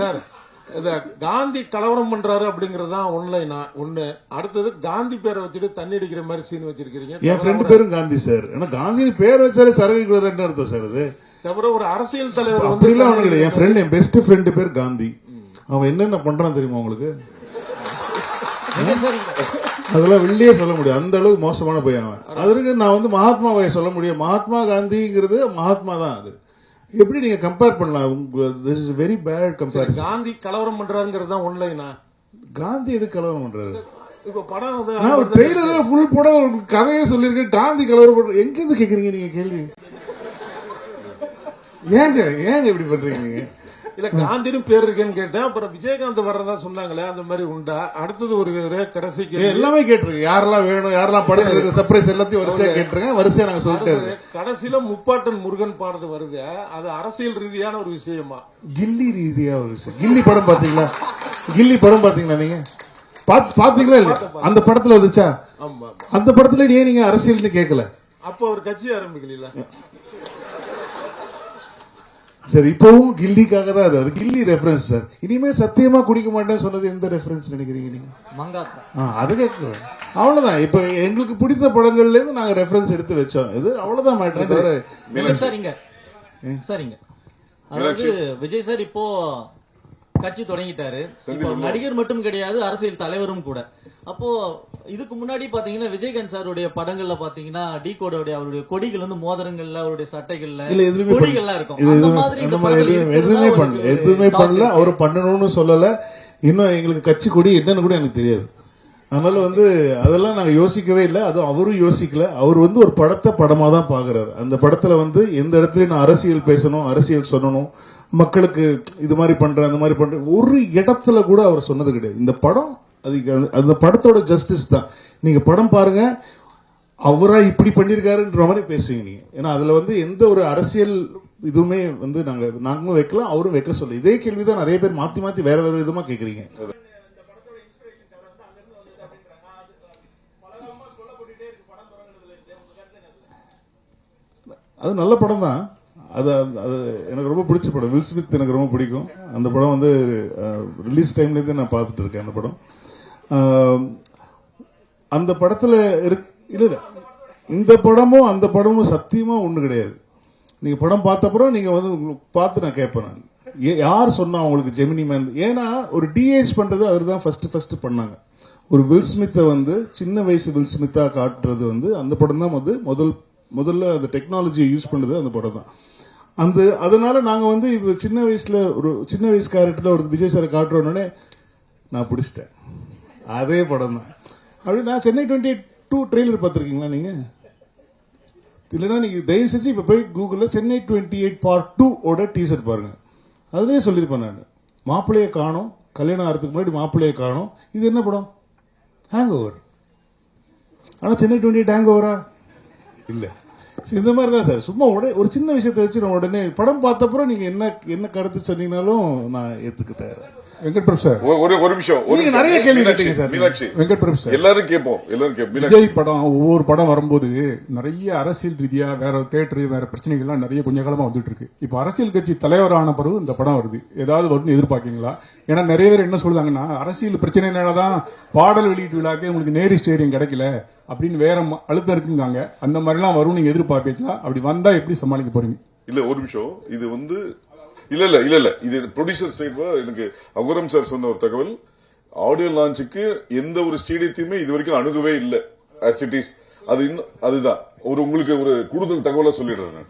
Sir இந்த காந்தி கலவரம் பண்றாரு அப்படிங்கறது தான் ஒன்லைனா ஒண்ணு. அடுத்தது காந்தி பேரை வச்சுட்டு தண்ணி அடிக்கிற மாதிரி சீன் வச்சிருக்கீங்க என் ஃப்ரெண்டு பேரும் காந்தி சார். ஏன்னா காந்தின்னு பேர் வச்சாலே சரக்கு என்ன அர்த்தம் சார் அது? தவிர ஒரு அரசியல் தலைவர் வந்து அப்படிலாம் ஒண்ணும் கிடையாது என் ஃப்ரெண்ட் என் பெஸ்ட் ஃப்ரெண்டு பேர் காந்தி. அவன் என்னென்ன பண்றான் தெரியுமா உங்களுக்கு? அதெல்லாம் வெளியே சொல்ல முடியும் அந்த அளவுக்கு மோசமான பையன் அவன். அதற்கு நான் வந்து மகாத்மாவை சொல்ல முடியும். மகாத்மா காந்திங்கிறது மகாத்மா தான் அது. எப்படி நீங்க கம்பேர் பண்ணலாம்? This is very bad comparison Gandhi கலவரம் பண்றாருங்கிறது தான் ஒன்லைனா காந்தி எது கலவரம் பண்றாரு? இப்ப படம் நான் ட்ரெய்லரே ஃபுல் படம் கதையே சொல்லியிருக்கேன். காந்தி கலவரம் பண்ற எங்க இருந்து கேக்குறீங்க நீங்க கேள்வி? ஏங்க ஏங்க இப்படி பண்றீங்க இல்ல காந்தின்னு பேர் இருக்குன்னு கேட்டேன். அப்புறம் விஜயகாந்த் வர்றதா சொன்னாங்களே அந்த மாதிரி உண்டா? அடுத்தது ஒரு ரே- கடைசி ஏ, கேள்வி. எல்லாமே கேட்டிருக்கேன் யாரெல்லாம் வேணும் யாரெல்லாம் படம் இருக்கு சர்ப்ரைஸ் எல்லாத்தையும் வரிசையா கேட்டிருக்கேன். வரிசையா நாங்க சொல்லிட்டே கடைசியில முப்பாட்டன் முருகன் பாடுறது வருது. அது அரசியல் ரீதியான ஒரு விஷயமா? கில்லி ரீதியா ஒரு விஷயம். கில்லி படம் பாத்தீங்களா கில்லி படம் பாத்தீங்களா நீங்க? பாத்- பாத்தீங்களா இல்ல அந்த படத்துல வந்துச்சா? ஆமா அந்த படத்துல ஏன் நீங்க அரசியல்னு கேட்கல அப்ப அவர் கட்சி ஆரம்பிக்கல சரி இப்பவும் கில்லிக்காக தான் அது கில்லி ரெஃபரன்ஸ் சார். இனிமே சத்தியமா குடிக்க மாட்டேன்னு சொன்னது எந்த ரெஃபரன்ஸ் நினைக்கிறீங்க நீங்க? அது கேட்கிறேன். அவ்வளவுதான். இப்ப எங்களுக்கு பிடித்த படங்கள்ல இருந்து நாங்க ரெஃபரன்ஸ் எடுத்து வச்சோம். இது அவ்வளவுதான் மேட்டர் தவிர சார் இங்க. சார் இங்க. அதாவது விஜய் சார் இப்போ கட்சி தொடங்கிட்டாரு. இப்போ நடிகர் மட்டும் கிடையாது அரசியல் தலைவரும் கூட. அப்போ இதுக்கு முன்னாடி பாத்தீங்கன்னா விஜயகாந்த் சாருடைய படங்கள்ல பாத்தீங்கன்னா டி கோடோடைய அவருடைய கொடிகள் வந்து மோதிரங்கள்ல அவருடைய சட்டைகள்ல கொடிகள்லாம் இருக்கும். அந்த எதுவுமே- மாதிரி பண்ணல. எதுவுமே பண்ணல. அவர் பண்ணணும்னு சொல்லல. இன்னும் எங்களுக்கு கட்சி கொடி என்னன்னு கூட எனக்கு தெரியாது. அதனால வந்து அதெல்லாம் நாங்க யோசிக்கவே இல்லை. அது அவரும் யோசிக்கல. அவர் வந்து ஒரு படத்தை படமா தான் பாக்குறாரு. அந்த படத்துல வந்து எந்த இடத்துலயும் நான் அரசியல் பேசணும் அரசியல் சொல்லணும். மக்களுக்கு இது மாதிரி பண்றேன் அந்த மாதிரி பண்றேன். ஒரு இடத்துல கூட அவர் சொன்னது கிடையாது. இந்த படம் அதுக்கு அந்த- படத்தோட ஜஸ்டிஸ் தான். நீங்க படம் பாருங்க அவரா இப்படி பண்ணிருக்காருன்ற மாதிரி பேசுவீங்க நீங்க. ஏன்னா அதுல வந்து எந்த ஒரு அரசியல் இதுவுமே வந்து நாங்க நாங்களும் வைக்கலாம் அவரும் வைக்க சொல்ல. இதே கேள்விதான் நிறைய பேர் மாத்தி மாத்தி வேற வேற விதமா கேக்குறீங்க. அது நல்ல படம் தான். அது அது எனக்கு ரொம்ப பிடிச்ச படம். வில் ஸ்மித் எனக்கு ரொம்ப பிடிக்கும். அந்த படம் வந்து ரிலீஸ் டைம்ல இருந்து நான் பார்த்துட்டு இருக்கேன் அந்த படம். அந்த படத்துல இருக்- இல்ல இல்ல. இந்த படமும் அந்த படமும் சத்தியமா ஒண்ணு கிடையாது. நீங்க படம் பார்த்தப்பறம் நீங்கள் நீங்க வந்து பார்த்து நான் கேட்பேன் நான். ஏ- யார் சொன்னா உங்களுக்கு ஜெமினி மேன் ஏன்னா ஒரு டிஏஜ் பண்றது அவர் தான் ஃபர்ஸ்ட் ஃபர்ஸ்ட் பண்ணாங்க. ஒரு வில் ஸ்மித்தை வந்து சின்ன வயசு வில் ஸ்மித்தாக காட்டுறது வந்து அந்த படம் தான் வந்து முதல் முதல்ல அந்த டெக்னாலஜியை யூஸ் பண்ணது அந்த படம் தான். அந்த அதனால நாங்க வந்து இப்போ சின்ன வயசுல ஒரு சின்ன வயசு கேரக்டர்ல ஒரு விஜய் சாரை காட்டுறோன்னே நான் பிடிச்சிட்டேன். அதே படம் தான். அப்படி நான் சென்னை டுவெண்ட்டி டூ ட்ரெய்லர் பார்த்துருக்கீங்களா நீங்க? இல்லைன்னா நீங்க தயவு செஞ்சு இப்ப போய் கூகுள்ல Chennai twenty eight part two ஓட டீசர் பாருங்க. அதுலயே சொல்லியிருப்பேன் நான். மாப்பிள்ளைய காணோம் கல்யாணம் ஆகிறதுக்கு முன்னாடி மாப்பிள்ளைய காணோம். இது என்ன படம்? ஹேங் ஓவர் ஆனா சென்னை டுவெண்ட்டி எயிட் ஹேங் ஓவரா இல்ல இந்த மாதிரி தான் சார். சும்மா உடனே ஒரு சின்ன விஷயத்தை வச்சு நான் உடனே. படம் பார்த்தப்பறம் நீங்க என்ன என்ன கருத்து சொன்னீங்கனாலும் நான் ஏத்துக்க தயார்? வெங்கட் பிரபு சார். ஒரு- ஒரு நிமிஷம் ஒரு நீங்க. நிறைய கேள்வி கேட்டீங்க சார். மீனாட்சி. வெங்கட் பிரபு சார். எல்லாரும் கேட்போம் எல்லாரும் கேட்போம். விஜய் படம் ஒவ்வொரு படம் வரும்போது நிறைய அரசியல் ரீதியா வேற தேட்டர் வேற பிரச்சனைகள்லாம் நிறைய கொஞ்ச காலமா வந்துட்டு இருக்கு இப்போ அரசியல் கட்சி தலைவரான பிறகு இந்த படம் வருது. ஏதாவது வரும்னு எதிர்பார்க்கீங்களா? ஏன்னா நிறைய பேர் என்ன சொல்றாங்கன்னா அரசியல் பிரச்சனைனாலதான் பாடல் வெளியீட்டு விழாக்கு உங்களுக்கு நேரு ஸ்டேடியம் கிடைக்கல அப்படின்னு வேற அழுத்தம் இருக்குங்காங்க. அந்த மாதிரிலாம் வரும் நீங்க எதிர்பார்ப்பீங்களா? அப்படி வந்தா எப்படி சமாளிக்க போறீங்க? இல்ல ஒரு நிமிஷம். இது வந்து இல்ல இல்ல இல்ல இல்ல. இது ப்ரொடியூசர் சைடு எனக்கு அகுரம் சார் சொன்ன ஒரு தகவல். ஆடியோ லான்ச்சுக்கு எந்த ஒரு ஸ்டேடியத்தையுமே இது வரைக்கும் அணுகவே இல்ல. As இட் இஸ் அது இன்னும் அதுதான். ஒரு உங்களுக்கு ஒரு கூடுதல் தகவலை சொல்லிடுறேன்